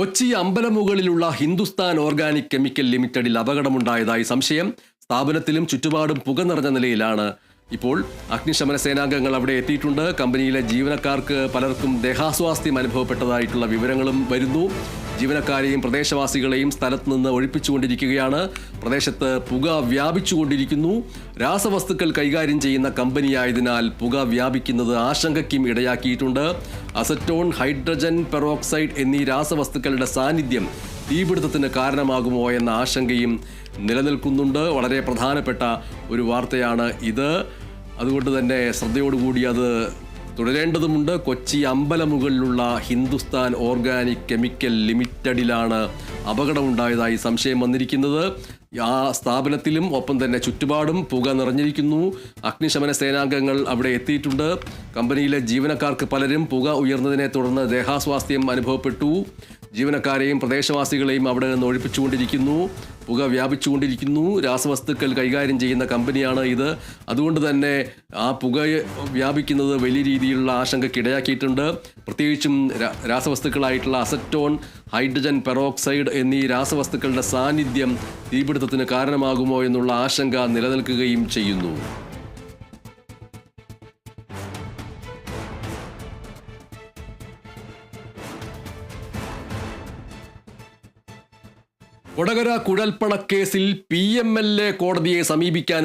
കൊച്ചി അമ്പലമുകളിലുള്ള Hindustan organic chemical ലിമിറ്റഡിൽ അപകടമുണ്ടായതായി സംശയം. സ്ഥാപനത്തിലും ചുറ്റുപാടും പുക നിറഞ്ഞ നിലയിലാണ്. ഇപ്പോൾ അഗ്നിശമന സേനാംഗങ്ങൾ അവിടെ എത്തിയിട്ടുണ്ട്. കമ്പനിയിലെ ജീവനക്കാർക്ക് പലർക്കും ദേഹാസ്വാസ്ഥ്യം അനുഭവപ്പെട്ടതായിട്ടുള്ള വിവരങ്ങളും വരുന്നു. ജീവനക്കാരെയും പ്രദേശവാസികളെയും സ്ഥലത്ത് നിന്ന് ഒഴിപ്പിച്ചുകൊണ്ടിരിക്കുകയാണ്. പ്രദേശത്ത് പുക വ്യാപിച്ചുകൊണ്ടിരിക്കുന്നു. രാസവസ്തുക്കൾ കൈകാര്യം ചെയ്യുന്ന കമ്പനിയായതിനാൽ പുക വ്യാപിക്കുന്നത് ആശങ്കയ്ക്കും ഇടയാക്കിയിട്ടുണ്ട്. അസറ്റോൺ ഹൈഡ്രജൻ പെറോക്സൈഡ് എന്നീ രാസവസ്തുക്കളുടെ സാന്നിധ്യം തീപിടുത്തത്തിന് കാരണമാകുമോ എന്ന ആശങ്കയും നിലനിൽക്കുന്നുണ്ട്. വളരെ പ്രധാനപ്പെട്ട ഒരു വാർത്തയാണ് ഇത്. അതുകൊണ്ട് തന്നെ ശ്രദ്ധയോടുകൂടി അത് തുടരേണ്ടതുമുണ്ട്. കൊച്ചി അമ്പലമുകളിലുള്ള ഹിന്ദുസ്ഥാൻ ഓർഗാനിക് കെമിക്കൽ ലിമിറ്റഡിലാണ് അപകടമുണ്ടായതായി സംശയം വന്നിരിക്കുന്നത്. ആ സ്ഥാപനത്തിലും ഒപ്പം തന്നെ ചുറ്റുപാടും പുക നിറഞ്ഞിരിക്കുന്നു. അഗ്നിശമന സേനാംഗങ്ങൾ അവിടെ എത്തിയിട്ടുണ്ട്. കമ്പനിയിലെ ജീവനക്കാർക്ക് പലരും പുക ഉയർന്നതിനെ തുടർന്ന് ദേഹാസ്വാസ്ഥ്യം അനുഭവപ്പെട്ടു. ജീവനക്കാരെയും പ്രദേശവാസികളെയും അവിടെ നിന്ന് ഒഴിപ്പിച്ചുകൊണ്ടിരിക്കുന്നു. പുക വ്യാപിച്ചുകൊണ്ടിരിക്കുന്നു. രാസവസ്തുക്കൾ കൈകാര്യം ചെയ്യുന്ന കമ്പനിയാണ് ഇത്. അതുകൊണ്ട് തന്നെ ആ പുക വ്യാപിക്കുന്നത് വലിയ രീതിയിലുള്ള ആശങ്കയ്ക്ക് ഇടയാക്കിയിട്ടുണ്ട് പ്രത്യേകിച്ചും രാസവസ്തുക്കളായിട്ടുള്ള അസറ്റോൺ ഹൈഡ്രജൻ പെറോക്സൈഡ് എന്നീ രാസവസ്തുക്കളുടെ സാന്നിധ്യം തീപിടുത്തത്തിന് കാരണമാകുമോ എന്നുള്ള ആശങ്ക നിലനിൽക്കുകയും ചെയ്യുന്നു. കൊടകര കുഴൽപ്പണക്കേസിൽ പി എം എൽ എ കോടതിയെ സമീപിക്കാൻ